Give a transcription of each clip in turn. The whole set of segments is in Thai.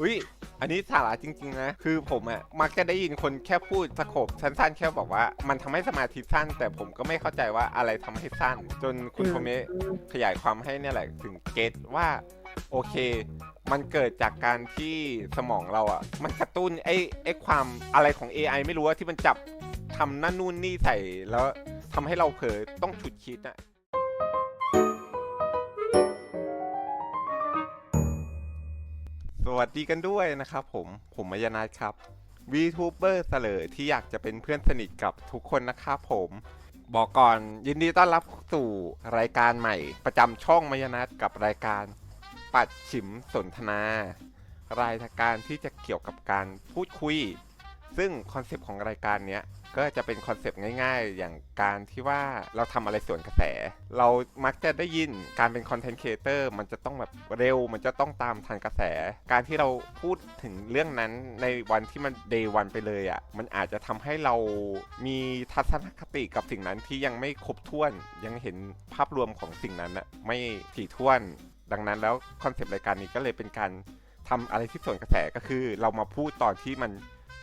อุ้ยอันนี้สาระจริงๆนะ คือผมอะมักจะได้ยินคนแค่พูดสโคบสั้นๆ แค่บอกว่า มันทำให้สมาธิสั้น แต่ผมก็ไม่เข้าใจว่าอะไรทำให้สั้น จนคุณอืมโทเมะขยายความให้เนี่ยแหละถึงเก็ตว่าโอเค มันเกิดจากการที่สมองเราอะมันกระตุ้นไอ้ไอ้ความอะไรของ AI ไม่รู้ว่าที่มันจับทำนั่นนู่นนี่ใส่แล้วทำให้เราเผลอต้องฉุดคิดอะ สวัสดีกันด้วยนะครับผม ผมมายนาทครับ VTuber เสลอที่อยากจะเป็นเพื่อนสนิทกับทุกคนนะครับผม บอกก่อนยินดีต้อนรับสู่รายการใหม่ ประจำช่องมายนาทกับรายการปัดฉิมสนทนา รายการที่จะเกี่ยวกับการพูดคุย ซึ่งคอนเซปต์ของรายการเนี้ย ก็จะเป็นคอนเซปต์ง่ายๆ อย่างการที่ว่าเราทำอะไรส่วนกระแส เรามักจะได้ยินการเป็นคอนเทนต์ครีเอเตอร์มันจะต้องแบบเร็ว มันจะต้องตามทันกระแส การที่เราพูดถึงเรื่องนั้นในวันที่มันเดย์วันไปเลยอะ่ะมันอาจจะทำให้เรามีทัศนคติกับสิ่งนั้นที่ยังไม่ครบถ้วนยังเห็นภาพรวมของสิ่งนั้นอะไม่ถี่ถ้วน ดังนั้นแล้วคอนเซปต์รายการนี้ก็เลยเป็นการทำอะไรที่ส่วนกระแสก็คือ เรามาพูดตอนที่มัน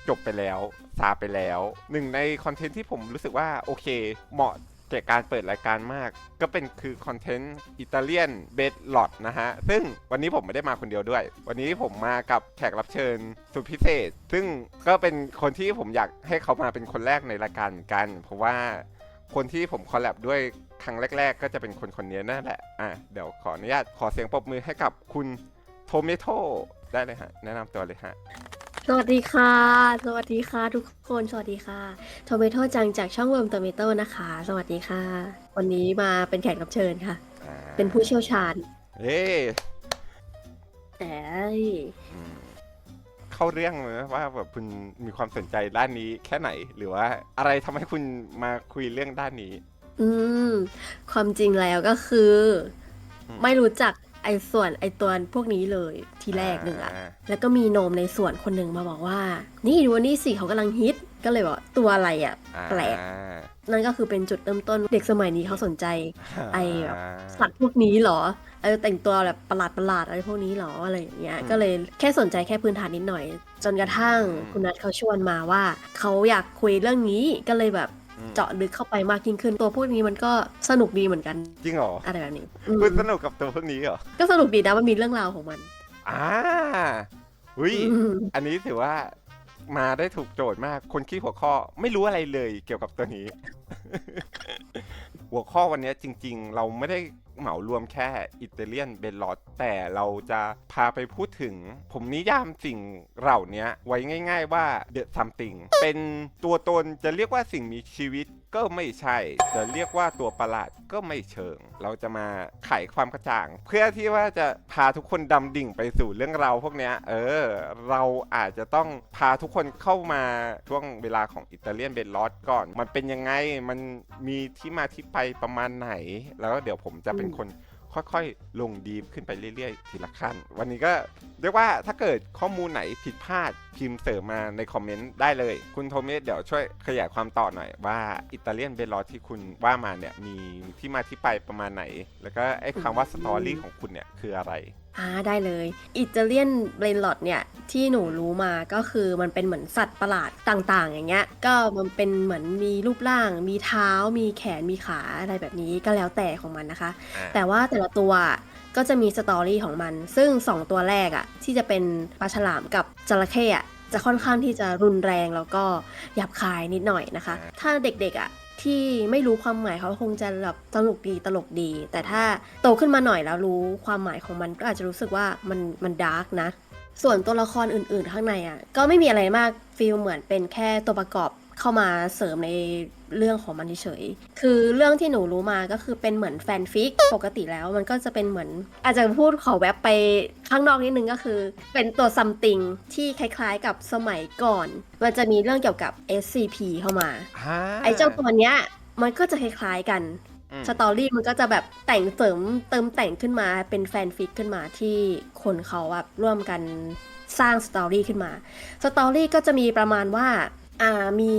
จบไปแล้ว ซาไปแล้ว หนึ่งในคอนเทนต์ที่ผมรู้สึกว่าโอเค เหมาะแก่การเปิดรายการมาก ก็เป็นคือคอนเทนต์อิตาเลียนเบดลอดนะฮะ ซึ่งวันนี้ผมไม่ได้มาคนเดียวด้วย วันนี้ผมมากับแขกรับเชิญสุดพิเศษ ซึ่งก็เป็นคนที่ผมอยากให้เขามาเป็นคนแรกในรายการเหมือนกัน เพราะว่าคนที่ผมคอลแลบด้วยครั้งแรก ๆ ก็จะเป็นคนคนนี้นั่นแหละ อะ เดี๋ยวขออนุญาตขอเสียงปรบมือให้กับคุณโทเมโตได้เลยฮะ แนะนำตัวเลยฮะ สวัสดีค่ะ สวัสดีค่ะ ทุกคนสวัสดีค่ะโทเมโตจังจากช่องเวิร์มโทเมโตนะคะ สวัสดีค่ะ วันนี้มาเป็นแขกรับเชิญค่ะ อ่าเป็นผู้เชี่ยวชาญเอ้ยแต่อืมเข้าเรื่องเลยว่าแบบคุณมีความสนใจด้านนี้แค่ไหน หรือว่าอะไรทำให้คุณมาคุยเรื่องด้านนี้ อืม ความจริงแล้วก็คืออืมไม่รู้จัก ไอ้ส่วนไอ้ตัวพวกนี้เลยทีแรกหนึ่งอะอ่าแล้วก็มีโนมในส่วนคนหนึ่งมาบอกว่า นี่ดูนี่สิเขากำลังฮิตก็เลยบอกตัวอะไรอะอ่าแปลกนั่นก็คือเป็นจุดเริ่มต้นเด็กสมัยนี้เขาสนใจ ไอ้แบบสัตว์พวกนี้เหรอเออแต่งตัวแบบประหลาดประหลาดๆอะไรพวกนี้เหรออะไรอย่างเงี้ยอืมก็เลยแค่สนใจแค่พื้นฐานนิดหน่อย จนกระทั่งอืมคุณนัทเขาชวนมาว่าเขาอยากคุยเรื่องนี้ก็เลยแบบอืม เจาะลึกเข้าไปมากยิ่งขึ้น ตัวพวกนี้มันก็สนุกดีเหมือนกัน จริงเหรออะไรแบบนี้อืมคุณสนุกกับตัวพวกนี้เหรอก็สนุกดีนะมันมีเรื่องราวของมันอ่าอุ้ย อืมอันนี้ถือว่ามาได้ถูกโจทย์มาก คนคิดหัวข้อไม่รู้อะไรเลยเกี่ยวกับตัวนี้ หัวข้อวันนี้จริงๆ เราไม่ได้เหมารวมแค่อิตาเลียนเบลลอแต่เราจะพาไปพูดถึง ผมนิยามสิ่งเหล่านี้ไว้ง่าย ๆ ว่าเดอะซัมติงเป็นตัวตนจะเรียกว่าสิ่งมีชีวิต ก็ไม่ใช่ จะเรียกว่าตัวประหลาดก็ไม่เชิง เราจะมาไขความกระจ่าง เพื่อที่ว่าจะพาทุกคนดำดิ่งไปสู่เรื่องราวพวกนี้เออ เราอาจจะต้องพาทุกคนเข้ามาช่วงเวลาของอิตาเลียนเบลลอสก่อน มันเป็นยังไงมันมีที่มาที่ไปประมาณไหน แล้วเดี๋ยวผมจะเป็นคน ค่อยๆ ลงดีฟขึ้นไปเรื่อยๆ ทีละขั้น วันนี้ก็เรียกว่าถ้าเกิดข้อมูลไหนผิดพลาดพิมพ์เสริมมาในคอมเมนต์ได้เลย คุณโทเมสเดี๋ยวช่วยขยายความต่อหน่อยว่าอิตาเลียนเบลอที่คุณว่ามาเนี่ยมีที่มาที่ไปประมาณไหน แล้วก็ไอ้คำว่าสตอรี่ของคุณเนี่ยคืออะไร อ่าได้เลยอิตาเลียนเบรนลอดเนี่ยที่หนูรู้มาก็คือมันเป็นเหมือนสัตว์ประหลาดต่างๆ อย่างเงี้ย ก็มันเป็นเหมือนมีรูปร่าง มีเท้า มีแขนมีขาอะไรแบบนี้ก็แล้วแต่ของมันนะคะ อ่าแต่ว่าแต่ละตัวก็จะมีสตอรี่ของมัน ซึ่ง2ตัวแรกอะที่จะเป็นปลาฉลามกับจระเข้อะจะค่อนข้างที่จะรุนแรงแล้วก็หยาบคายนิดหน่อยนะคะ ถ้าเด็กๆอะ ที่ไม่รู้ความหมายเขาคงจะแบบสนุกดีตลกดี แต่ถ้าโตขึ้นมาหน่อยแล้วรู้ความหมายของมันก็อาจจะรู้สึกว่ามันมันดาร์กนะ ส่วนตัวละครอื่นๆ ข้างในอะก็ไม่มีอะไรมากฟีลเหมือนเป็นแค่ตัวประกอบ เข้ามาเสริมในเรื่องของมันเฉยๆคือเรื่องที่หนูรู้มาก็คือเป็นเหมือนแฟนฟิกปกติแล้วมันก็จะเป็นเหมือน อาจจะพูดขอแวบไปข้างนอกนิดนึงก็คือ เป็นตัวซัมติงที่คล้ายๆกับสมัยก่อน มันจะมีเรื่องเกี่ยวกับ SCP เข้ามาอ่าไอ้เจ้าตัวเนี้ยมันก็จะคล้ายๆกันอืมสตอรี่มันก็จะแบบแต่งเสริมเติมแต่งขึ้นมาเป็นแฟนฟิกขึ้นมาที่คนเขาแบบร่วมกันสร้างสตอรี่ขึ้นมา สตอรี่ก็จะมีประมาณว่า อ่ามี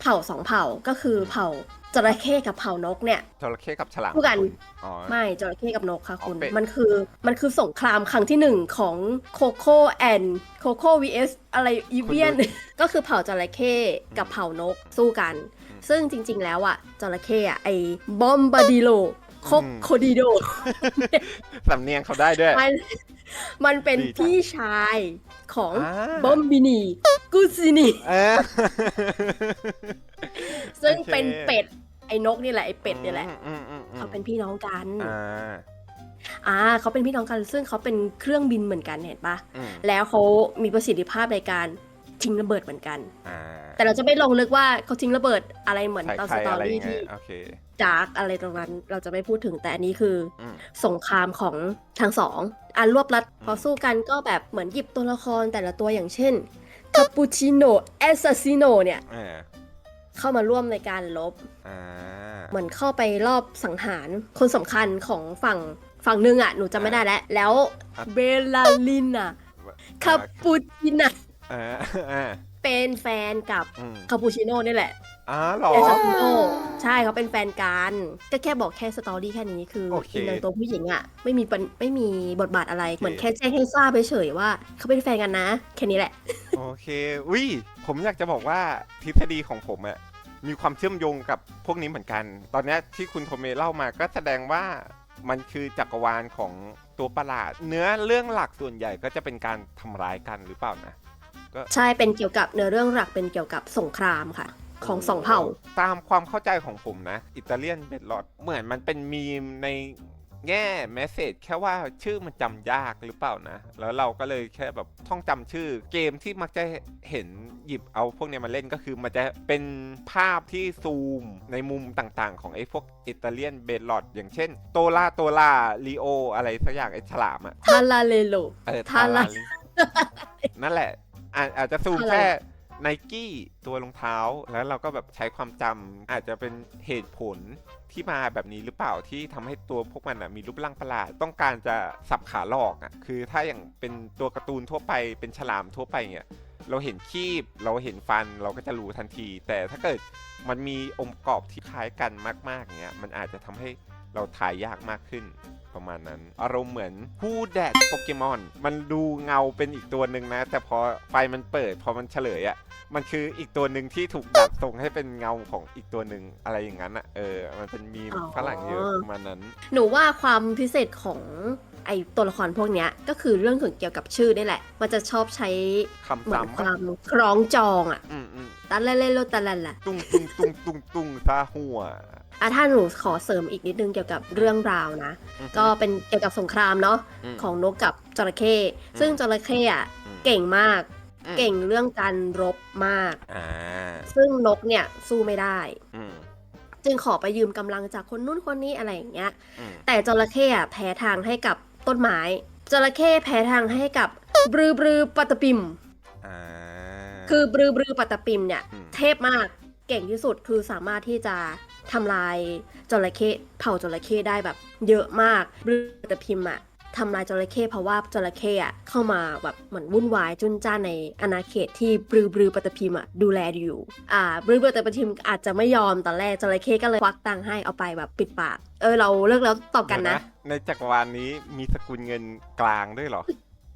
เผ่าสองเผ่าก็คือเผ่าจระเข้กับเผ่านกเนี่ยจระเข้กับฉลามคู่กันอ๋อ ไม่จระเข้กับนกค่ะคุณ อ๋อเป็น มันคือมันคือสงครามครั้งที่หนึ่งของโคโค่แอนโคโค่ vs อะไรอีเวียน ก็คือเผ่าจระเข้กับเผ่านกสู้กัน ซึ่งจริง ๆ แล้วอะจระเข้อะไอ้บอมบาดิโลโคโคดิโด สำเนียงเขาได้ด้วย มันมันเป็นดีจัง พี่ชาย ของอ่า บอมบินีกุซินีเออ ซึ่งโอเค เป็นเป็ด ไอ้นกนี่แหละไอ้เป็ดนี่แหละ อืมอืมอืมเขาเป็นพี่น้องกันอ่าอ่าเขาเป็นพี่น้องกัน ซึ่งเขาเป็นเครื่องบินเหมือนกันเห็นปะอืมแล้วเขามีประสิทธิภาพในการทิ้งระเบิดเหมือนกัน อ่าแต่เราจะไม่ลงลึกว่าเขาทิ้งระเบิดอะไรเหมือนใครตอนใคสรตออะไรรี่ยังไงที่ โอเค ดาร์กอะไรตรงนั้น เราจะไม่พูดถึงแต่อันนี้คืออมสงครามของทั้งสองอันรวบรัดพอสู้กันก็แบบเหมือนหยิบตัวละครแต่ละตัวอย่างเช่นคาปูชิโนแอสซัสซิโนเนี่ยเออเข้ามาร่วมในการลบอ่าเหมือนเข้าไปรอบสังหารคนสำคัญของฝั่งฝั่งหนึ่งอะ หนูจำไม่ได้แล้ว แล้วเบลลาลินอะคาปูชิน่ะอ่าอ่าเป็นแฟนกับอืมคาปูชิโน่นี่แหละ อ๋อเหรอเอซาซิโน่ใช่เขาเป็นแฟนกันก็แค่บอกแค่สตอรี่แค่นี้คือโอเคอีนางตัวผู้หญิงอะไม่มีปัญไม่มีบทบาทอะไรเหมือนแค่แจ้งให้ทราบเฉยๆว่าเขาเป็นแฟนกันนะ แค่นี้แหละ โอเควิผมอยากจะบอกว่าทฤษฎีของผมอะมีความเชื่อมโยงกับพวกนี้เหมือนกัน ตอนเนี้ยที่คุณโทเมเล่ามาก็แสดงว่ามันคือจักรวาลของตัวประหลาด เนื้อเรื่องหลักส่วนใหญ่ก็จะเป็นการทำร้ายกันหรือเปล่านะ ใช่เป็นเกี่ยวกับเนื้อเรื่องหลักเป็นเกี่ยวกับสงครามค่ะ ของสองเผ่า ตามความเข้าใจของผมนะ อิตาเลียนเบดลอดเหมือนมันเป็นมีมในแง่แมสเซจแค่ว่าชื่อมันจำยากหรือเปล่านะ แล้วเราก็เลยแค่แบบท่องจำชื่อ เกมที่มักจะเห็นหยิบเอาพวกเนี้ยมาเล่นก็คือมันจะเป็นภาพที่ซูมในมุมต่างๆ ของไอ้พวกอิตาเลียนเบดลอดอย่างเช่น โตลาโตลาลีโอ อะไรสักอย่างไอ้ฉลามอะทาลาเลโลเออทาราลินั่นแหละอาอาจจะซูมอะไรแค่ ไนกี้ตัวรองเท้าแล้วเราก็แบบใช้ความจำอาจจะเป็นเหตุผลที่มาแบบนี้หรือเปล่าที่ทำให้ตัวพวกมันมีรูปร่างประหลาด ต้องการจะสับขาหลอกอะคือถ้าอย่างเป็นตัวการ์ตูนทั่วไปเป็นฉลามทั่วไปเนี่ยเราเห็นคีบเราเห็นฟันเราก็จะรู้ทันที แต่ถ้าเกิดมันมีองค์ประกอบที่คล้ายกันมากๆเนี้ยมันอาจจะทำให้เราทายยากมากขึ้น ประมาณนั้น อารมณ์เหมือนผู้แดดโปเกมอน มันดูเงาเป็นอีกตัวหนึ่งนะ แต่พอไฟมันเปิด พอมันเฉลยอะ่ะมันคืออีกตัวหนึ่งที่ถูกดัดทรงให้เป็นเงาของอีกตัวหนึ่งอะไรอย่างนั้นอะ่ะเออ มันเป็นมีมอ๋อฝรั่งเยอะประมาณนั้น หนูว่าความพิเศษของไอตัวละครพวกเนี้ยก็คือเรื่องถึงเกี่ยวกับชื่อนี่แหละ มันจะชอบใช้คำเหมือนซ้ำคปะวามคล้องจองอะอืมอืมตาเลเลโลตาลันล่ะ ตุ้งตุ้งตุ้งตุ้งตุ้งซาหัว อะถ้าหนูขอเสริมอีกนิดนึงเกี่ยวกับเรื่องราวนะ อือฮึก็เป็นเกี่ยวกับสงครามเนาะมของนกกับจระเข้ซึ่งจระเข้อะอืม เก่งมาก อืมเก่งเรื่องการรบมาก อ่าซึ่งนกเนี่ยสู้ไม่ได้ อืมจึงขอไปยืมกำลังจากคนนู้นคนนี้อะไรอย่างเงี้ย อืมแต่จระเข้อะแพ้ทางให้กับต้นไม้จระเข้แพ้ทางให้กับบรือบือปัตตปิม อ่า คือบรือบือปัตตปิมเนี่ย อืม เทพมากเก่งที่สุดคือสามารถที่จะ ทำลายจระเข้เผาจระเข้ได้แบบ เยอะมากบรือปัตตปิมอะทำลายจระเข้เพราะว่าจระเข้อะเข้ามาแบบเหมือนวุ่นวายจุนจ้านในอาณาเขตที่บรือบือปัตตพิมอะดูแลอยู่ อ่าบรือบือปัตตพิมอาจจะไม่ยอมตอนแรกจระเข้ก็เลยควักตังค์ให้เอาไปแบบปิดปาก เออเราเลิกแล้วตอบกันนะเดี๋ยวในจักรวาลนี้มีสกุลเงินกลางด้วยเหรอ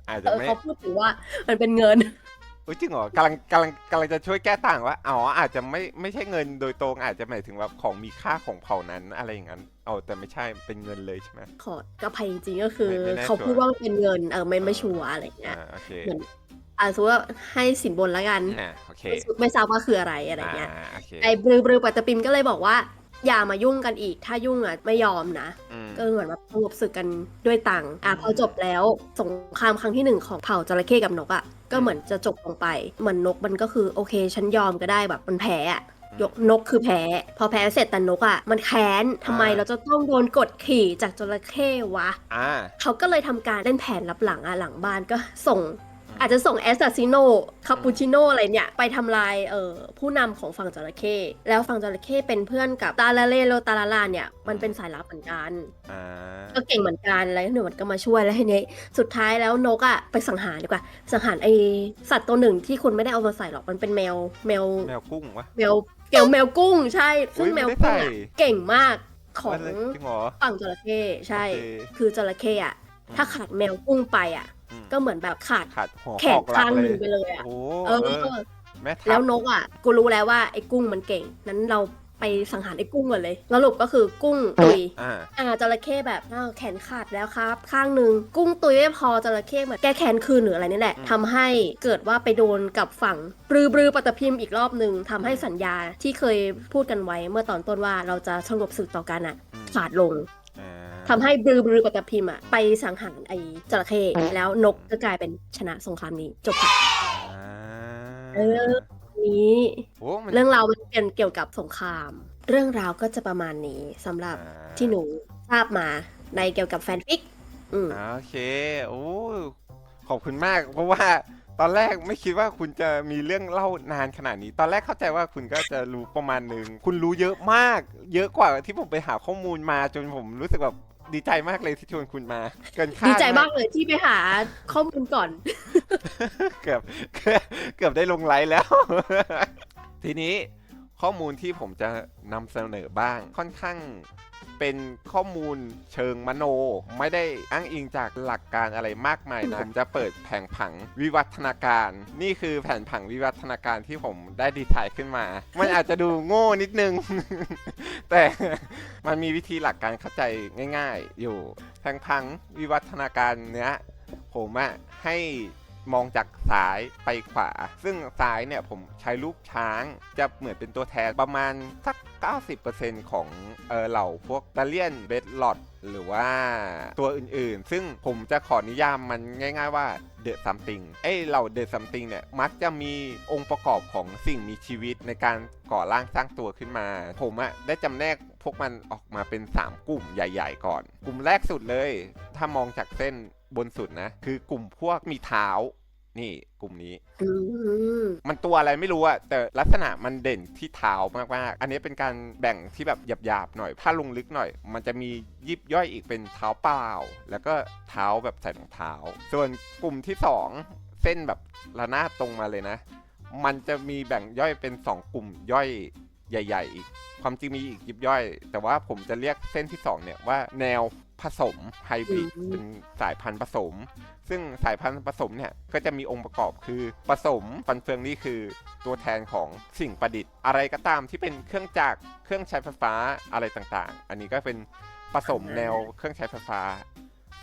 อาจเอจะอไม่เขาพูดถึงว่ามันเป็นเงิน อุ๊ยจริงเหรอกำลังกำลังกำลังจะช่วยแก้ต่างว่าอ๋ออาจจะไม่ไม่ใช่เงินโดยตรงอาจจะหมายถึงว่าของมีค่าของเผ่านั้นอะไรอย่างนั้นเอาแต่ไม่ใช่เป็นเงินเลยใช่ไหม ขอก็ภัยจริงๆก็คือไม่ไม่แน่เขาพูดว่ามันเป็นเงินเออไม่ไม่ชัวร์อะไรเงี้ยอ่าโอเคเหมือนอ่าสมมติว่าให้สินบนแล้วกันอ่าโอเคไม่ไม่ทราบว่าคืออะไรอะไรเงี้ยอ่าโอเคไอ้บรือบรือปัตตปิมก็เลยบอกว่า อย่ามายุ่งกันอีก ถ้ายุ่งอะไม่ยอมนะ อืม ก็เหมือนแบบสงบศึกกันด้วยตังค์อะพอจบแล้วสงครามครั้งที่หนึ่งของเผ่าจระเข้กับนกอะ ก็เหมือนจะจบลงไป เหมือนนกมันก็คือโอเคฉันยอมก็ได้แบบมันแพ้อะยกนกคือแพ้ พอแพ้เสร็จแต่นกอะ มันแค้นทำไมเราจะต้องโดนกดขี่จากจระเข้วะอ่าเขาก็เลยทำการเล่นแผนลับหลังอะหลังบ้านก็ส่ง อาจจะส่งแอสซ s ซิโนคาปูชิโนอะไรเนี่ย ไปทำลายเอ่อผู้นำของฝั่งจระเข้แล้วฝั่งจระเข้เป็นเพื่อนกับตาลาเลโลตาลาลาเนี่ยมันเป็นสายลับเหมือนกันอ่าก็เก่งเหมือนกันแล้วหนูมันก็มาช่วยแล้วทีนี้สุดท้ายแล้วนกอะไปสังหารดีกว่า สังหารไอสัตว์ตัวหนึ่งที่คุณไม่ได้เอามาใส่หรอกมันเป็นแมวแมวแมวกุ้งวะแมวเกี่ยวแมวกุ้งใช่ ซึ่งอุ๊ยแมวไม่ได้กุ้งใส่อะเก่งมากของว่าเลยจริงเหรอฝั่งจระเข้ใช่โอเคคือจระเข้อะถ้าขาดแมวกุ้งไปอะอืม ก็เหมือนแบบขาดขาดหัวแขหอนกหลัข้างกหเลนึ่งยไปเลยอะโอ้เอเอออแม่ทัพแล้วนกอะ กูรู้แล้วว่าไอ้กุ้งมันเก่ง นั้นเราไปสังหารไอ้กุ้งก่อนเลยสรุปก็คือกุ้งตุยอ่าอ่าจระเข้แบบอ้าวแขนขาดแล้วครับ ข้างหนึ่งกุ้งตุยไม่พอจระเข้เหมือนแก้แค้นคืนหรืออะไรนี่แหละทำให้เกิดว่าไปโดนกับฝั่งปรือปรือปตพิมพ์อีกรอบหนึ่งทำให้สัญญาที่เคยพูดกันไว้เมื่อตอนต้นว่าเราจะสงบศึกต่อกันอะอืมขาดลง อ่าทำให้บรือปรือปตพิมพ์อะไปสังหารไอ้จระเข้แล้วนกก็กลายเป็นชนะสงครามนี้จบค่ะอ่าเออนี้โอ้มันเรื่องราวมันเป็นเกี่ยวกับสงคราม เรื่องราวก็จะประมาณนี้สำหรับอ่าที่หนูทราบมาในเกี่ยวกับแฟนฟิกอืมอ่าโอเคโอ้ขอบคุณมาก เพราะว่าตอนแรกไม่คิดว่าคุณจะมีเรื่องเล่านานขนาดนี้ ตอนแรกเข้าใจว่าคุณก็จะรู้ประมาณหนึ่ง คุณรู้เยอะมาก เยอะกว่าที่ผมไปหาข้อมูลมาจนผมรู้สึกแบบ ดีใจมากเลยที่ชวนคุณมา เกินคาดดีใจมากเลยที่ไปหาข้อมูลก่อน เกือบเกือบเกือบได้ลงไลฟ์แล้ว ทีนี้ข้อมูลที่ผมจะนำเสนอบ้างค่อนข้าง เป็นข้อมูลเชิงมโน ไม่ได้อ้างอิงจากหลักการอะไรมากมายนะผมจะเปิดแผงผังวิวัฒนาการ นี่คือแผนผังวิวัฒนาการที่ผมได้ดีไซน์ขึ้นมา มันอาจจะดูโง่นิดนึง แต่มันมีวิธีหลักการเข้าใจง่าย ๆ อยู่แผงผังวิวัฒนาการเนี้ยผมอะให้ มองจากซ้ายไปขวา ซึ่งซ้ายเนี่ยผมใช้รูปช้างจะเหมือนเป็นตัวแทนประมาณสัก 90%ของเออเหล่าพวกดาเลียนเบดลอดหรือว่าตัวอื่นๆ ซึ่งผมจะขอนิยามมันง่าย ๆ ว่าเดอะซัมติงไอ้เหล่าเดอะซัมติงเนี่ย มักจะมีองค์ประกอบของสิ่งมีชีวิตในการก่อร่างสร้างตัวขึ้นมา ผมอะได้จำแนกพวกมันออกมาเป็น 3 กลุ่มใหญ่ ๆ ก่อน กลุ่มแรกสุดเลย ถ้ามองจากเส้น บนสุดนะ คือกลุ่มพวกมีเท้า นี่กลุ่มนี้ อืมมันตัวอะไรไม่รู้อะแต่ลักษณะมันเด่นที่เท้ามากๆ อันนี้เป็นการแบ่งที่แบบหยาบๆหน่อย ถ้าลงลึกหน่อย มันจะมียิบย่อยอีกเป็นเท้าเปล่า แล้วก็เท้าแบบใส่รองเท้า ส่วนกลุ่มที่สองเส้นแบบระนาบตรงมาเลยนะ มันจะมีแบ่งย่อยเป็น2กลุ่มย่อยใหญ่ ๆ อีก ความจริงมีอีกยิบย่อย แต่ว่าผมจะเรียกเส้นที่สองเนี่ยว่าแนว ผสมไฮบริดอืมเป็นสายพันธุ์ผสม ซึ่งสายพันธุ์ผสมเนี่ยก็จะมีองค์ประกอบคือผสมฟันเฟืองนี่คือตัวแทนของสิ่งประดิษฐ์ อะไรก็ตามที่เป็นเครื่องจักรเครื่องใช้ไฟฟ้าอะไรต่างๆ อันนี้ก็เป็นผสมแนวเครื่องใช้ไฟฟ้า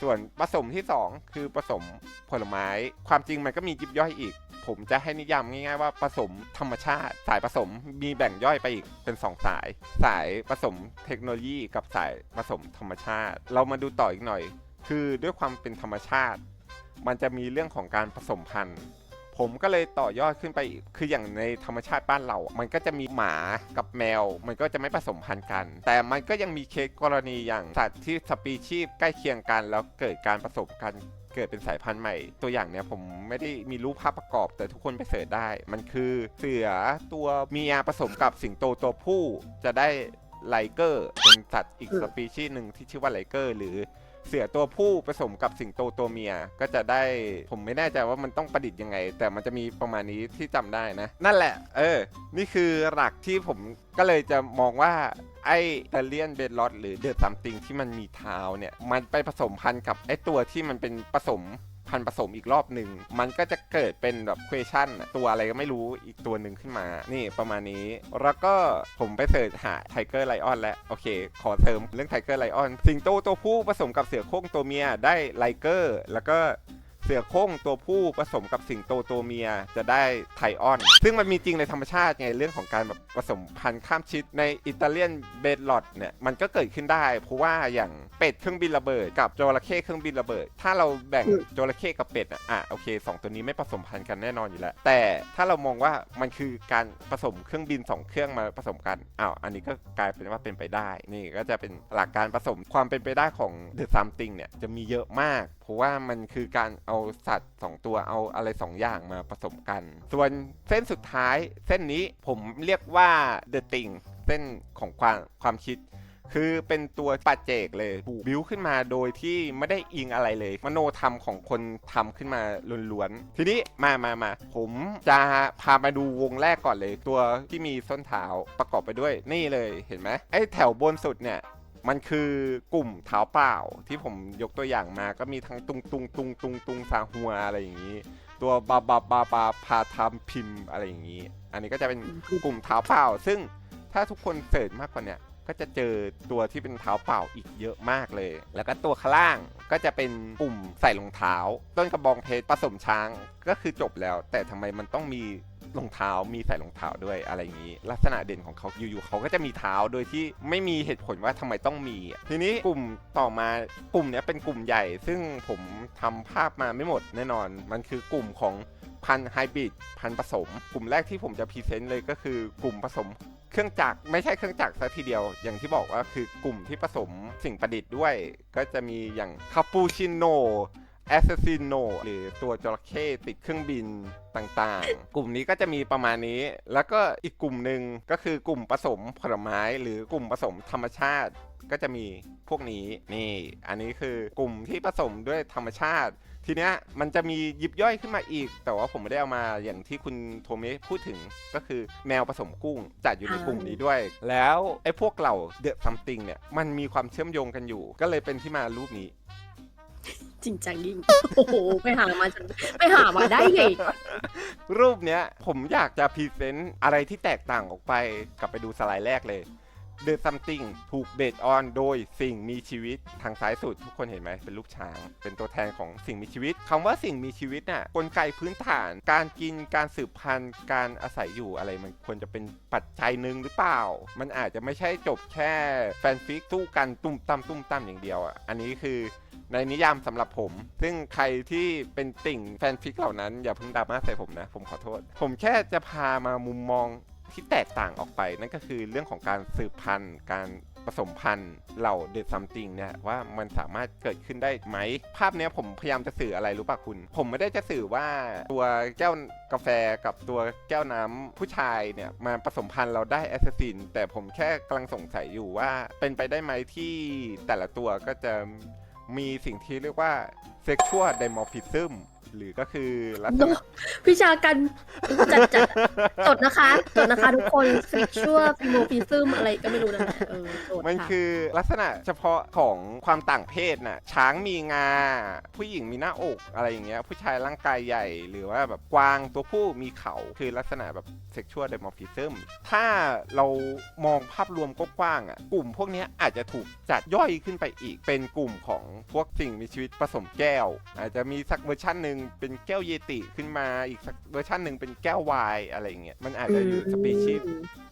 ส่วนผสมที่ 2 คือผสมผลไม้ ความจริงมันก็มียิบย่อยอีก ผมจะให้นิยามง่ายๆว่าผสมธรรมชาติสายผสมมีแบ่งย่อยไปอีกเป็น 2 สาย สายผสมเทคโนโลยีกับสายผสมธรรมชาติ เรามาดูต่ออีกหน่อย คือด้วยความเป็นธรรมชาติ มันจะมีเรื่องของการผสมพันธุ์ ผมก็เลยต่อยอดขึ้นไปอีกคืออย่างในธรรมชาติบ้านเรา มันก็จะมีหมากับแมว มันก็จะไม่ผสมพันธุ์กัน แต่มันก็ยังมีเคสกรณีอย่างสัตว์ที่สปีชีส์ใกล้เคียงกัน แล้วเกิดการผสมกันเกิดเป็นสายพันธุ์ใหม่ ตัวอย่างเนี้ยผมไม่ได้มีรูปภาพประกอบ แต่ทุกคนไปเสิร์ชได้ มันคือเสือตัวเมียผสมกับสิงโตตัวผู้จะได้ไลเกอร์เป็นสัตว์อีกอืมสปีชีส์หนึ่งที่ชื่อว่าไลเกอร์ หรือ เสือตัวผู้ผสมกับสิงโตตัวเมีย ก็จะได้ผมไม่แน่ใจว่ามันต้องประดิษฐ์ยังไง แต่มันจะมีประมาณนี้ที่จำได้นะ นั่นแหละ เออ นี่คือหลักที่ผมก็เลยจะมองว่าไอ้เตเลียนเบดลอดหรือเดอะซัมติงที่มันมีเท้าเนี่ย มันไปผสมพันธุ์กับไอ้ตัวที่มันเป็นผสม พันผสมอีกรอบหนึ่ง มันก็จะเกิดเป็นแบบ question ตัวอะไรก็ไม่รู้อีกตัวหนึ่งขึ้นมา นี่ประมาณนี้ แล้วก็ผมไปเสิร์ชหาไทเกอร์ไลออนแล้ว โอเค ขอเสริมเรื่องไทเกอร์ไลออนสิงโตตัวผู้ผสมกับเสือโคร่งตัวเมียได้ไลเกอร์ แล้วก็ เสือโคร่งตัวผู้ผสมกับสิงโตตัวเมียจะได้ไทออน ซึ่งมันมีจริงในธรรมชาติไงเรื่องของการแบบผสมพันธุ์ข้ามชิดในอิตาเลียนเบดลอดเนี่ยมันก็เกิดขึ้นได้ เพราะว่าอย่างเป็ดเครื่องบินระเบิดกับจระเข้เครื่องบินระเบิด ถ้าเราแบ่งจระเข้กับเป็ดอะอะโอเคสองตัวนี้ไม่ผสมพันธุ์กันแน่นอนอยู่แล้ว แต่ถ้าเรามองว่ามันคือการผสมเครื่องบินสองเครื่องมาผสมกันอ้าวอันนี้ก็กลายเป็นว่าเป็นไปได้ นี่ก็จะเป็นหลักการผสมความเป็นไปได้ของ The Something เนี่ยจะมีเยอะมาก เพราะว่ามันคือการเอาเอาสัตว์ 2 ตัวเอาอะไร 2 อย่างมาผสมกัน ส่วนเส้นสุดท้ายเส้นนี้ผมเรียกว่า The Thing เส้นของความความคิด คือเป็นตัวปัจเจกเลยถูกบิวขึ้นมาโดยที่ไม่ได้อิงอะไรเลย มโนธรรมของคนทำขึ้นมาล้วนๆ ทีนี้มามามาผมจะพามาดูวงแรกก่อนเลย ตัวที่มีส้นเท้าประกอบไปด้วยนี่เลยเห็นไหมไอ้แถวบนสุดเนี่ย มันคือกลุ่มเท้าเปล่าที่ผมยกตัวอย่างมาก็มีทั้งตุงตุงตุงตุงตุงซาหัวอะไรอย่างนี้ ตัวบาบาบาบาพาทามพิมพ์อะไรอย่างนี้ อันนี้ก็จะเป็นกลุ่มเท้าเปล่า ซึ่งถ้าทุกคนเสิร์ชมากกว่านี้ก็จะเจอตัวที่เป็นเท้าเปล่าอีกเยอะมากเลย แล้วก็ตัวข้างล่างก็จะเป็นกลุ่มใส่รองเท้า ต้นกระบองเพชรผสมช้างก็คือจบแล้ว แต่ทำไมมันต้องมี รองเท้ามีใส่รองเท้าด้วยอะไรอย่างนี้ ลักษณะเด่นของเขาอยู่ๆเขาก็จะมีเท้าโดยที่ไม่มีเหตุผลว่าทำไมต้องมี ทีนี้กลุ่มต่อมากลุ่มนี้เป็นกลุ่มใหญ่ ซึ่งผมทำภาพมาไม่หมดแน่นอน มันคือกลุ่มของพันไฮบริดพันผสม กลุ่มแรกที่ผมจะพรีเซนต์เลยก็คือกลุ่มผสมเครื่องจักรไม่ใช่เครื่องจักรซะทีเดียว อย่างที่บอกว่าคือกลุ่มที่ผสมสิ่งประดิษฐ์ด้วย ก็จะมีอย่างคาปูชิโน แอสซิโนหรือตัวจระเข้ติดเครื่องบินต่างๆ กลุ่มนี้ก็จะมีประมาณนี้ แล้วก็อีกกลุ่มหนึ่งก็คือกลุ่มผสมผลไม้หรือกลุ่มผสมธรรมชาติก็จะมีพวกนี้นี่ อันนี้คือกลุ่มที่ผสมด้วยธรรมชาติ ทีเนี้ยมันจะมียิบย่อยขึ้นมาอีก แต่ว่าผมไม่ได้เอามาอย่างที่คุณโทเมะพูดถึงก็คือแมวผสมกุ้งจัดอยู่ในกลุ่มนี้ด้วย แล้วไอ้พวกเหล่าเดอะซัมติงเนี่ยมันมีความเชื่อมโยงกันอยู่ ก็เลยเป็นที่มารูปนี้ จริงจังยิ่ง โอ้โห ไปหามาจากไปหามาได้ไง รูปเนี้ยผมอยากจะพรีเซนต์อะไรที่แตกต่างออกไป กลับไปดูสไลด์แรกเลย The Something ถูกเบสออนโดยสิ่งมีชีวิตทางซ้ายสุดทุกคนเห็นไหมเป็นลูกช้าง เป็นตัวแทนของสิ่งมีชีวิตคำว่าสิ่งมีชีวิตน่ะกลไกพื้นฐาน การกินการสืบพันธุ์ การอาศัยอยู่อะไรมันควรจะเป็นปัจจัยหนึ่งหรือเปล่า มันอาจจะไม่ใช่จบแค่แฟนฟิกสู้กันตุ้มตั้มตุ้มตั้มอย่างเดียวอะอันนี้คือ ในนิยามสำหรับผม ซึ่งใครที่เป็นติ่งแฟนฟิกเหล่านั้น อย่าเพิ่งดราม่าใส่ผมนะ ผมขอโทษ ผมแค่จะพามามุมมองที่แตกต่างออกไป นั่นก็คือเรื่องของการสืบพันธุ์ การผสมพันธุ์เหล่าเด e ซัมติงเนี่ยว่ามันสามารถเกิดขึ้นได้ไหม ภาพเนี้ยผมพยายามจะสื่ออะไรรู้ป่ะคุณ ผมไม่ได้จะสื่อว่าตัวแก้วกาแฟกับตัวแก้วน้ำผู้ชายเนี่ยมาผสมพันธุ์เราได้แอสซินแต่ผมแค่กำลังสงสัยอยู่ว่าเป็นไปได้ไหมที่แต่ละตัวก็จะ มีสิ่งที่เรียกว่า sexual dimorphism หรือก็คือลักษณะพิชาการจัดจัดจดนะคะจดนะคะทุกคน sexual dimorphism อะไรก็ไม่รู้นะคะเออจดมันค่ะคือลักษณะเฉพาะของความต่างเพศน่ะช้างมีงา ผู้หญิงมีหน้าอกอะไรอย่างเงี้ยผู้ชายร่างกายใหญ่ หรือว่าแบบกวางตัวผู้มีเขาคือลักษณะแบบ sexual dimorphism ถ้าเรามองภาพรวมกว้างๆอะกลุ่มพวกเนี้ยอาจจะถูกจัดย่อยขึ้นไปอีกเป็นกลุ่มของพวกสิ่งมีชีวิตผสมแก้ว อาจจะมีสักเวอร์ชันหนึ่งเป็นแก้วเยติขึ้นมาอีกสักเวอร์ชันหนึ่งเป็นแก้ววายอะไรอย่างเงี้ยมันอาจจะอยู่สปีชีส์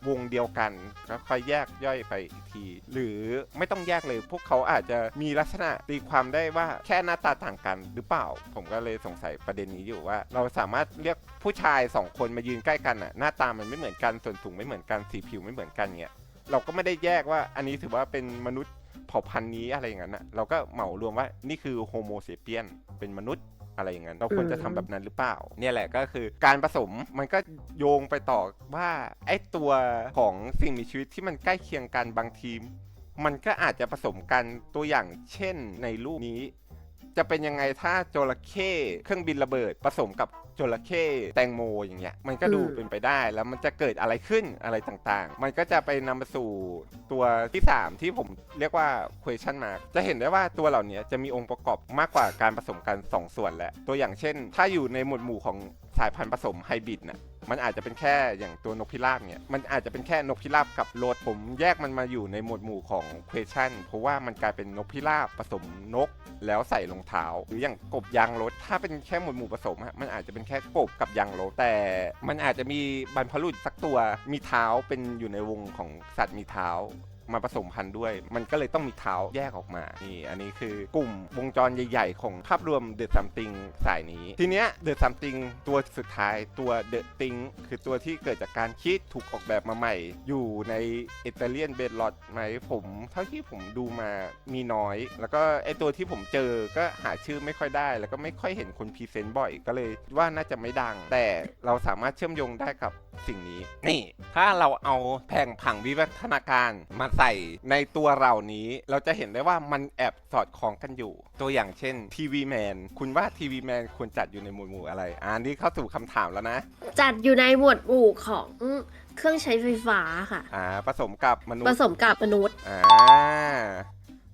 วงเดียวกันแล้วค่อยแยกย่อยไปอีกที หรือไม่ต้องแยกเลย พวกเขาอาจจะมีลักษณะตีความได้ว่าแค่หน้าตาต่างกันหรือเปล่า ผมก็เลยสงสัยประเด็นนี้อยู่ว่า เราสามารถเรียกผู้ชายสองคนมายืนใกล้กันอะหน้าตามันไม่เหมือนกันส่วนสูงไม่เหมือนกันสีผิวไม่เหมือนกันเงี้ยเราก็ไม่ได้แยกว่าอันนี้ถือว่าเป็นมนุษย์เผ่าพันธุ์นี้อะไรอย่างนั้นอะเราก็เหมารวมว่านี่คือโฮโมเซเปียนเป็นมนุษย์ อะไรอย่างนั้นเราควรจะทำแบบนั้นหรือเปล่า เนี่ยแหละก็คือการผสมมันก็โยงไปต่อว่าไอ้ตัวของสิ่งมีชีวิตที่มันใกล้เคียงกันบางทีมมันก็อาจจะผสมกันตัวอย่างเช่นในรูปนี้ จะเป็นยังไงถ้าจระเข้เครื่องบินระเบิดผสมกับจระเข้แตงโมอย่างเงี้ยมันก็ดูอืมเป็นไปได้แล้วมันจะเกิดอะไรขึ้นอะไรต่างๆ มันก็จะไปนำมาสู่ตัวที่ 3 ที่ผมเรียกว่า question mark จะเห็นได้ว่าตัวเหล่านี้จะมีองค์ประกอบมากกว่าการผสมกัน 2 ส่วนแหละ ตัวอย่างเช่น ถ้าอยู่ในหมวดหมู่ของสายพันธุ์ผสมไฮบริดน่ะ มันอาจจะเป็นแค่อย่างตัวนกพิราบเนี่ยมันอาจจะเป็นแค่นกพิราบกับโรดผมแยกมันมาอยู่ในหมวดหมู่ของ question เพราะว่ามันกลายเป็นนกพิราบผสมนก แล้วใส่รองเท้า หรืออย่างกบยางรถถ้าเป็นแค่หมวดหมู่ผสมฮะมันอาจจะเป็นแค่กบกับยางรถแต่มันอาจจะมีบรรพบุรุษสักตัวมีเท้าเป็นอยู่ในวงของสัตว์มีเท้า มาผสมพันธุ์ด้วย มันก็เลยต้องมีเท้าแยกออกมา นี่ อันนี้คือกลุ่มวงจรใหญ่ ๆ ของภาพรวม The Something สายนี้ ทีเนี้ย The Something ตัวสุดท้ายตัว The Thing คือตัวที่เกิดจากการคิดถูกออกแบบมาใหม่ อยู่ในอิตาเลียนเบดลอดไหมผม เท่าที่ผมดูมามีน้อย แล้วก็ไอตัวที่ผมเจอก็หาชื่อไม่ค่อยได้ แล้วก็ไม่ค่อยเห็นคนพรีเซนต์บ่อย ก็เลยว่าน่าจะไม่ดัง แต่เราสามารถเชื่อมโยงได้กับสิ่งนี้ นี่ ถ้าเราเอาแผงผังวิวัฒนาการมาใส่ในตัวเรานี้ เราจะเห็นได้ว่ามันแอบสอดคล้องกันอยู่ ตัวอย่างเช่นทีวีแมนคุณว่าทีวีแมนควรจัดอยู่ในหมวดหมู่อะไรอ่านี่เข้าสู่คำถามแล้วนะ จัดอยู่ในหมวดหมู่ของเครื่องใช้ไฟฟ้าค่ะ อ่าผสมกับมนุษผย์สมกับมนุษย์ อ่า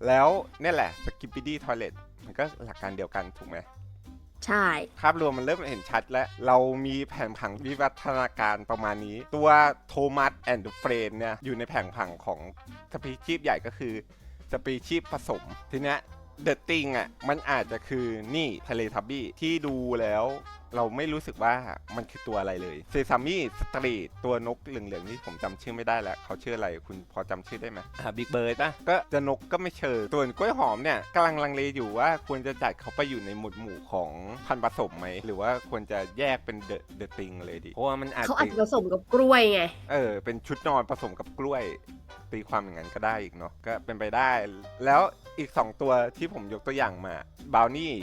แล้วเนี่ยแหละสกิปปี้ดี้ทอยเลตมันก็หลักการเดียวกันถูกไหม ใช่ ภาพรวมมันเริ่มเห็นชัดแล้ว เรามีแผนผังวิวัฒนาการประมาณนี้ ตัวโทมัสแอนด์เฟรนเนี่ย อยู่ในแผนผังของสปีชีพใหญ่ก็คือสปีชีพผสม ทีเนี้ยเดอะติงอะ มันอาจจะคือนี่ทะเลทับบี้ที่ดูแล้ว เราไม่รู้สึกว่ามันคือตัวอะไรเลยเซซามี่สตรีทตัวนกเหลืองๆนี่ผมจำชื่อไม่ได้แล้วเขาชื่ออะไรคุณพอจำชื่อได้ไหมอ่าบิ๊กเบิร์ดนะก็จะนกก็ไม่เชิงส่วนกล้วยหอมเนี่ยกำลังลังเลอยู่ว่าควรจะจัดเขาไปอยู่ในหมวดหมู่ของพันธุ์ผสมไหมหรือว่าควรจะแยกเป็นเดอะเดอะติงเลยดีเพราะว่ามันอาจเขาอาจจะจะผสมกับกล้วยไงเออเป็นชุดนอนผสมกับกล้วยตีความอย่างนั้นก็ได้อีกเนาะก็เป็นไปได้ แล้วอีก 2 ตัวที่ผมยกตัวอย่างมาบาวนี่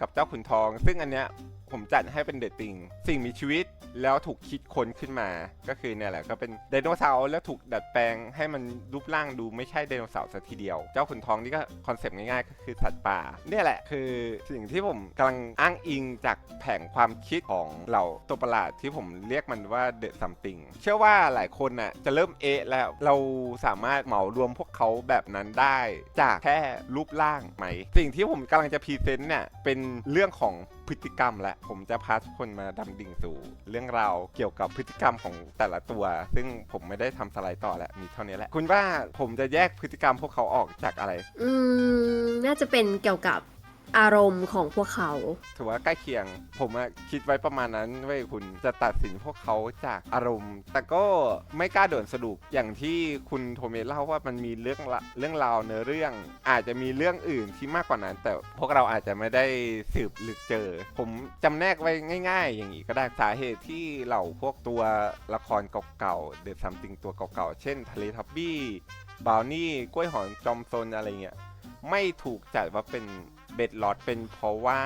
กับเจ้าขุนทอง ซึ่งอันเนี้ย ผมจัดให้เป็นเดตติงสิ่งมีชีวิตแล้วถูกคิดค้นขึ้นมา ก็คือเนี่ยแหละก็เป็นไดโนเสาร์แล้วถูกดัดแปลงให้มันรูปร่างดูไม่ใช่ไดโนเสาร์ซะทีเดียว เจ้าขุนทองนี่ก็คอนเซปต์ง่ายๆก็คือสัตว์ป่า เนี่ยแหละคือสิ่งที่ผมกำลังอ้างอิงจากแผงความคิดของเหล่าตัวประหลาดที่ผมเรียกมันว่าเดอะซัมติงเชื่อว่าหลายคนน่ะจะเริ่มเอะแล้วเราสามารถเหมารวมพวกเขาแบบนั้นได้จากแค่รูปร่างไหม สิ่งที่ผมกำลังจะพรีเซนต์เนี่ยเป็นเรื่องของ พฤติกรรมแหละผมจะพาทุกคนมาดำดิ่งสู่ เรื่องราวเกี่ยวกับพฤติกรรมของแต่ละตัว ซึ่งผมไม่ได้ทำสไลด์ต่อแล้วมีเท่านี้แหละ คุณว่าผมจะแยกพฤติกรรมพวกเขาออกจากอะไร อืม น่าจะเป็นเกี่ยวกับ อารมณ์ของพวกเขา ถือว่าใกล้เคียง ผมอะคิดไว้ประมาณนั้นเว้ยคุณจะตัดสินพวกเขาจากอารมณ์ แต่ก็ไม่กล้าด่วนสรุปอย่างที่คุณโทเมเล่าว่ามันมีเรื่องละเรื่องราวเนื้อเรื่อง อาจจะมีเรื่องอื่นที่มากกว่านั้น แต่พวกเราอาจจะไม่ได้สืบลึกเจอ ผมจำแนกไว้ง่าย ๆ อย่างนี้ก็ได้สาเหตุที่เหล่าพวกตัวละครเก่าๆเดอะซัมติงตัวเก่าๆเช่นทะเลทับบี้บาวนี่กล้วยหอมจอมซนอะไรเงี้ยไม่ถูกจัดว่าเป็น เบ็ดลอตเป็นเพราะว่า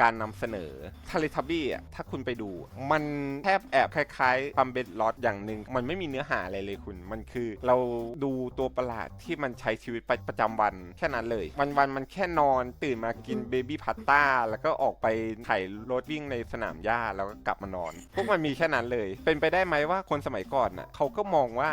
การนำเสนอท l เลทับบี้อะถ้าคุณไปดู มันแทบแอบคล้ายๆความเบ็ดลอตอย่างหนึ่งมันไม่มีเนื้อหาอะไรเลยคุณ มันคือเราดูตัวประหลาดที่มันใช้ชีวิตประจำวันแค่นั้นเลย วันวันมันแค่นอนตื่นมากินเบบี้พาสต้าแล้วก็ออกไปถ่ายรถวิ่งในสนามหญ้าแล้วก็กลับมานอน พวกมันมีแค่นั้นเลย เป็นไปได้ไหมว่าคนสมัยก่อนน่ะเขาก็มองว่า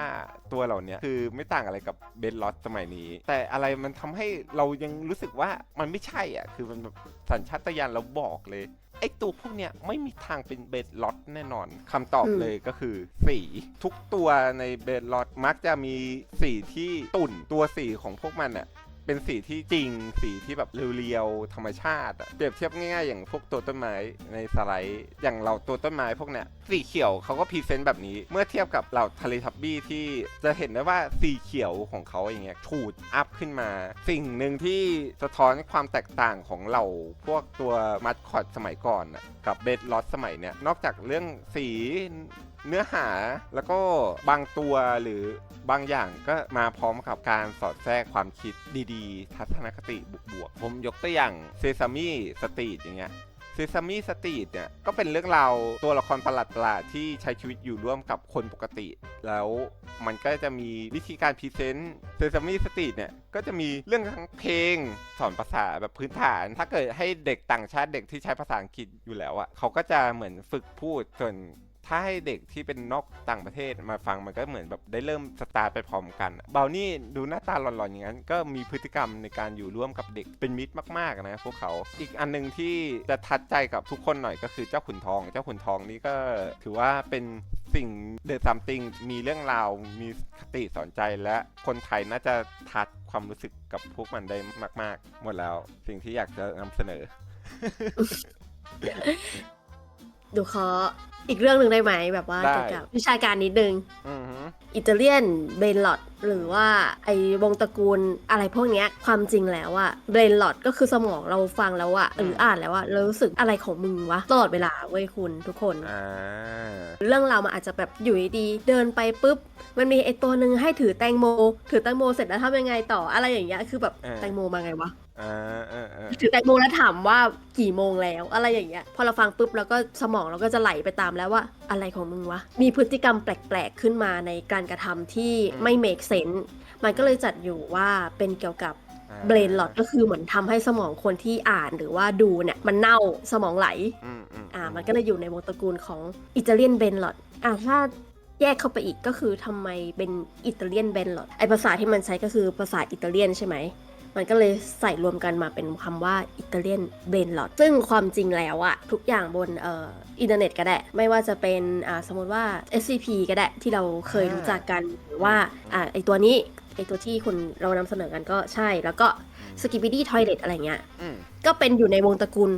ตัวเหล่าเนี้ยคือไม่ต่างอะไรกับเบดลอตสมัยนี้ แต่อะไรมันทำให้เรายังรู้สึกว่ามันไม่ใช่อะ คือมันแบบสัญชาตญาณเราบอกเลย ไอ้ตัวพวกเนี้ยไม่มีทางเป็นเบดลอตแน่นอนคำตอบอืมเลยก็คือสีทุกตัวในเบดลอตมักจะมีสีที่ตุ่นตัวสีของพวกมันอะ เป็นสีที่จริง สีที่แบบเรียวๆธรรมชาติอะเปรียบเทียบง่ายๆอย่างพวกตัวต้นไม้ในสไลด์อย่างเราตัวต้นไม้พวกเนี้ยสีเขียวเขาก็พรีเซนต์แบบนี้ เมื่อเทียบกับเราทะเลทับบี้ที่จะเห็นได้ว่าสีเขียวของเขาอย่างเงี้ยฉูดอัพขึ้นมา สิ่งหนึ่งที่สะท้อนความแตกต่างของเราพวกตัวมัดคอดสมัยก่อนกับเบดลอสสมัยเนี้ยนอกจากเรื่องสีเนื้อหาแล้วก็บางตัวหรือบางอย่างก็มาพร้อมกับการสอดแทรกความคิดดีๆ ทัศนคติบวกๆผมยกตัวอย่างเซซามีสตรีทอย่างเงี้ยเซซามีสตรีทเนี่ยก็เป็นเรื่องราวตัวละครประหลาดๆที่ใช้ชีวิตอยู่ร่วมกับคนปกติ แล้วมันก็จะมีวิธีการพรีเซนต์เซซามีสตรีทเนี่ยก็จะมีเรื่องทั้งเพลงสอนภาษาแบบพื้นฐาน ถ้าเกิดให้เด็กต่างชาติเด็กที่ใช้ภาษาอังกฤษอยู่แล้วอะเขาก็จะเหมือนฝึกพูดส่วน ถ้าให้เด็กที่เป็นนอกต่างประเทศมาฟังมันก็เหมือนแบบได้เริ่มสตาร์ไปพร้อมกันเบานี่ดูหน้าตาหลอนๆอย่างนั้น ก็มีพฤติกรรมในการอยู่ร่วมกับเด็กเป็นมิตรมากๆนะพวกเขาอีกอันหนึงที่จะทัดใจกับทุกคนหน่อยก็คือเจ้าขุนทอง เจ้าขุนทองนี่ก็ถือว่าเป็นสิ่งเดอะซัมติงมีเรื่องราวมีคติสอนใจและคนไทยน่าจะทัดความรู้สึกกับพวกมันได้มาก ๆ หมดแล้ว สิ่งที่อยากจะนำเสนอ ดูขออีกเรื่องหนึ่งได้ไหมแบบว่าได้ เกี่ยวกับวิชาการนิดนึง อือหืออิตาเลียนเบนลอดหรือว่าไอวงตระกูลอะไรพวกเนี้ยความจริงแล้วอะเบนลอดก็คือสมองเราฟังแล้วอะหรืออ่านแล้วอะเรารู้สึกอะไรของมึงวะตลอดเวลาเว้ยคุณทุกคน อ่า เรื่องราวมันอาจจะแบบอยู่ดีๆเดินไปปุ๊บ มันมีไอตัวหนึ่งให้ถือแตงโม ถือแตงโมเสร็จแล้วทำยังไงต่ออะไรอย่างเงี้ยคือแบบเออ แตงโมมาไงวะ อ่าเออเออถือแตงโมแล้วถามว่ากี่โมงแล้ว อะไรอย่างเงี้ย พอเราฟังปุ๊บแล้วก็สมองเราก็จะไหลไปตามแล้วว่าอะไรของมึงวะ มีพฤติกรรมแปลกๆขึ้นมาในการกระทำที่ไม่ make sense มันก็เลยจัดอยู่ว่าเป็นเกี่ยวกับอ่าเบรนหลอดก็คือเหมือนทำให้สมองคนที่อ่านหรือว่าดูเนี่ยมันเน่าสมองไหลอืมอืมอ่า มันก็เลยอยู่ในวงตระกูลของอิตาเลียนเบนหลอดอ่าถ้าแยกเข้าไปอีกก็คือทำไมเป็นอิตาเลียนเบนหลอดไอภาษาที่มันใช้ก็คือภาษาอิตาเลียนใช่ไหม มันก็เลยใส่รวมกันมาเป็นคำว่าอิตาเลียนเบนหลอดซึ่งความจริงแล้วอะทุกอย่างบนเอ่ออินเทอร์เน็ตก็ได้ ไม่ว่าจะเป็นอ่าสมมติว่า SCP ก็ได้ที่เราเคยรู้จักกันหรือว่าอ่าไอตัวนี้ไอตัวที่คนเรานำเสนอกันก็ใช่ แล้วก็สกิป i ดี้ทอยเลตอะไรเงี้ยอืมก็เป็นอยู่ในวงตระกูล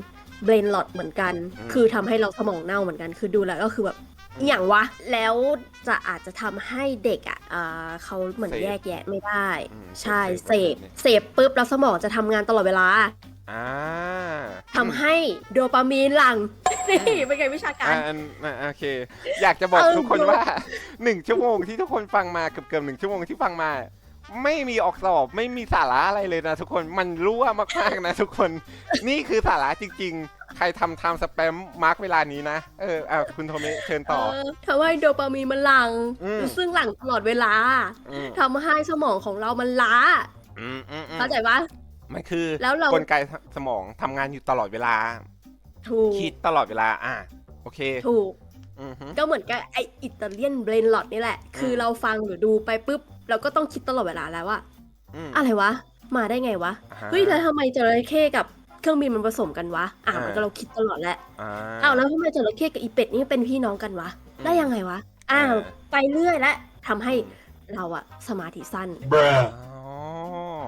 เบรนหลอดเหมือนกันอืมคือทำให้เราสมองเน่าเหมือนกัน คือดูแล้วก็คือแบบ อหย่างวะ แล้วจะอาจจะทำให้เด็กอะอ่าเขาเหมือนแยกแยะไม่ได้ อืมใช่เสเสพพประเภทนี้เสพปุ๊บแล้วสมองจะทำงานตลอดเวลาอ่าทำให้โดปามีนหลังนี่เป็นไงวิชาการ อ่าอันอ่าโอเค อยากจะบอกเออทุกคนว่าหนึ่งชั่วโมงที่ทุกคนฟังมาเกือบเกือบๆหนึ่งชั่วโมงที่ฟังมา ไม่มีออกสอบไม่มีสาระอะไรเลยนะทุกคนมันรั่วมากๆนะทุกคน นี่คือสาระจริง ๆ ใครทำไทม์สแปมมาร์กเวลานี้นะ เอออะคุณโทเมะเชิญต่อ เออทำให้โดปามีนมันหลัง อืม ซึ่งหลังตลอดเวลาอืมทำให้สมองของเรามันล้า อืมอืมอืมเข้าใจปะ มันคือแล้วเราก ลไกสมองทำงานอยู่ตลอดเวลา ถูกคิดตลอดเวลา อะโอเคถูก อือฮึ ก็เหมือนกับไออิตาเลียนเบรนหลอดนี่แหละ คือเราฟังหรือดูไปปุ๊บ เราก็ต้องคิดตลอดเวลาแล้วว่าอืมอะไรวะ มาได้ไงวะอ่าเฮ้ย แล้วทำไมจระเข้กับเครื่องบินมันผสมกันวะ อะอ่ามัมันก็เราคิดตลอดแหละอ่าอ้าวแล้วทำไมจระเข้กับอีเป็ดนี่เป็นพี่น้องกันวะอืมได้ยังไงวะ อ้าวอ่าไปเรื่อยและทำให้เราอะสมาธิสั้น Bruh. อ๋อ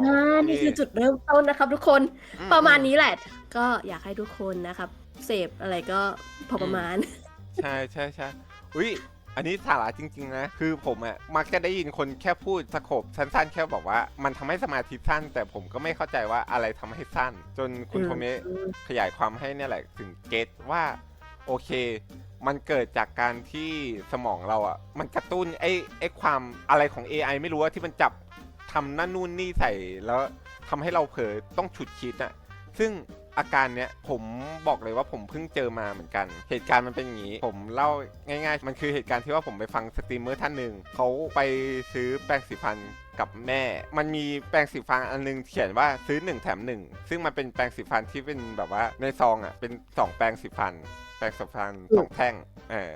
อ่านี่คือจุดเริ่มต้นนะครับทุกคนอืประมาณนี้แหละ ก็อยากให้ทุกคนนะครับ เสพอะไรก็พอประมาณ ใช่ใช่ใช่อุ้ย อันนี้สาระจริง ๆ นะ คือผมอะมักจะได้ยินคนแค่พูดสโคบสั้นๆ แค่บอกว่า มันทำให้สมาธิสั้น แต่ผมก็ไม่เข้าใจว่าอะไรทำให้สั้น จนคุณโทเมะขยายความให้เนี่ยแหละถึงเก็ตว่าโอเค มันเกิดจากการที่สมองเราอะมันกระตุ้นไอ้ไอ้ความอะไรของ AI ไม่รู้ว่าที่มันจับทำนั่นนู่นนี่ใส่แล้วทำให้เราเผลอต้องฉุดคิดอะซึ่ง อาการเนี้ยผมบอกเลยว่าผมเพิ่งเจอมาเหมือนกัน เหตุการณ์มันเป็นอย่างนี้ ผมเล่าง่าย ๆ มันคือเหตุการณ์ที่ว่าผมไปฟังสตรีมเมอร์ท่านหนึ่งเขาไปซื้อแปรงสีฟันกับแม่ มันมีแปรงสีฟันอันนึงเขียนว่าซื้อหนึ่งแถมหนึ่งซึ่งมันเป็นแปรงสีฟันที่เป็นแบบว่าในซองอะเป็นสองแปรงสีฟัน แปรงสีฟันสองแท่งเออ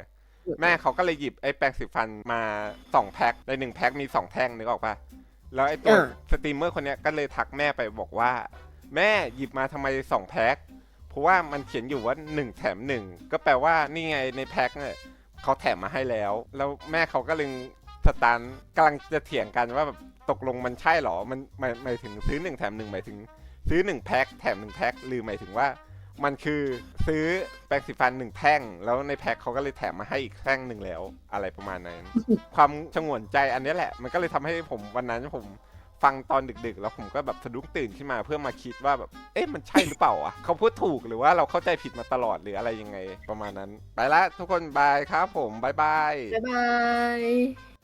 แม่เขาก็เลยหยิบไอ้แปรงสีฟันมาสองแพ็คในหนึ่งแพ็คมีสองแท่งนึกออกปะแล้วไอ้ตัวอ่าสตรีมเมอร์คนเนี้ยก็เลยทักแม่ไปบอกว่า แม่หยิบมาทำไมสองแพ็คเพราะว่ามันเขียนอยู่ว่าหนึ่งแถมหนึ่งก็แปลว่านี่ไงในแพ็คเนี่ยเขาแถมมาให้แล้ว แล้วแม่เขาก็เลยสตาร์ทกำลังจะเถียงกันว่าแบบตกลงมันใช่เหรอมันหมายหมายถึงซื้อหนึ่งแถมหนึ่งหมายถึง ซื้อหนึ่งแพ็คแถมหนึ่งแพ็คหรือหมายถึงว่ามันคือซื้อแปรงสีฟันหนึ่งแท่ง แล้วในแพ็คเขาก็เลยแถมมาให้อีกแท่งหนึ่งแล้ว อะไรประมาณนั้น ความชงวนใจอันนี้แหละ มันก็เลยทำให้ผมวันนั้นผม ฟังตอนดึกๆ แล้วผมก็แบบสะดุ้งตื่นขึ้นมาเพื่อมาคิดว่าแบบ เอ๊ะมันใช่หรือเปล่าอะเขาพูดถูกหรือว่าเราเข้าใจผิดมาตลอดหรืออะไรยังไงประมาณนั้น ไปละทุกคนบายครับผมบายบาย บ๊ายบาย